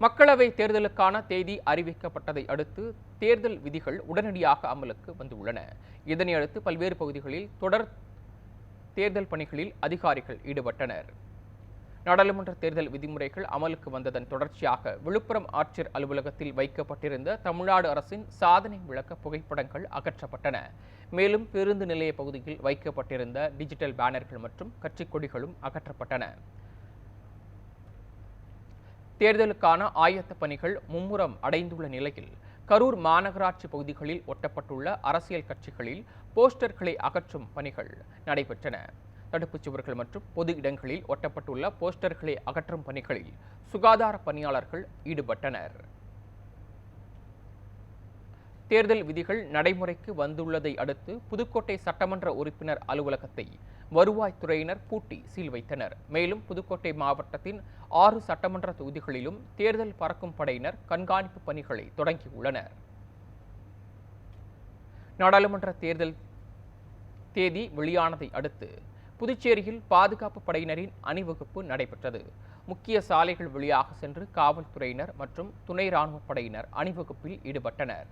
மக்களவை தேர்தலுக்கான தேதி அறிவிக்கப்பட்டதை அடுத்து தேர்தல் விதிகள் உடனடியாக அமலுக்கு வந்துள்ளன. இதனையடுத்து பல்வேறு பகுதிகளில் தொடர் தேர்தல் பணிகளில் அதிகாரிகள் ஈடுபட்டனர். நாடாளுமன்ற தேர்தல் விதிமுறைகள் அமலுக்கு வந்ததன் தொடர்ச்சியாக விழுப்புரம் ஆட்சியர் அலுவலகத்தில் வைக்கப்பட்டிருந்த தமிழ்நாடு அரசின் சாதனை விளக்க புகைப்படங்கள் அகற்றப்பட்டன. மேலும் பேருந்து நிலைய பகுதியில் வைக்கப்பட்டிருந்த டிஜிட்டல் பேனர்கள் மற்றும் கட்சிக் கொடிகளும் அகற்றப்பட்டன. தேர்தலுக்கான ஆயத்த பணிகள் மும்முரம் அடைந்துள்ள நிலையில் கரூர் மாநகராட்சி பகுதிகளில் ஒட்டப்பட்டுள்ள அரசியல் கட்சிகளில் போஸ்டர்களை அகற்றும் பணிகள் நடைபெற்றன. தடுப்புச் சுவர்கள் மற்றும் பொது இடங்களில் ஒட்டப்பட்டுள்ள போஸ்டர்களை அகற்றும் பணிகளில் சுகாதார பணியாளர்கள் ஈடுபட்டனர். தேர்தல் விதிகள் நடைமுறைக்கு வந்துள்ளதை அடுத்து புதுக்கோட்டை சட்டமன்ற உறுப்பினர் அலுவலகத்தை வருவாய்த்துறையினர் பூட்டி சீல் வைத்தனர். மேலும் புதுக்கோட்டை மாவட்டத்தின் ஆறு சட்டமன்ற தொகுதிகளிலும் தேர்தல் பறக்கும் படையினர் கண்காணிப்பு பணிகளை தொடங்கியுள்ளனர். நாடாளுமன்ற தேர்தல் தேதி வெளியானதை அடுத்து புதுச்சேரியில் பாதுகாப்பு படையினரின் அணிவகுப்பு நடைபெற்றது. முக்கிய சாலைகள் வழியாக சென்று காவல்துறையினர் மற்றும் துணை ராணுவப் படையினர் அணிவகுப்பில் ஈடுபட்டனர்.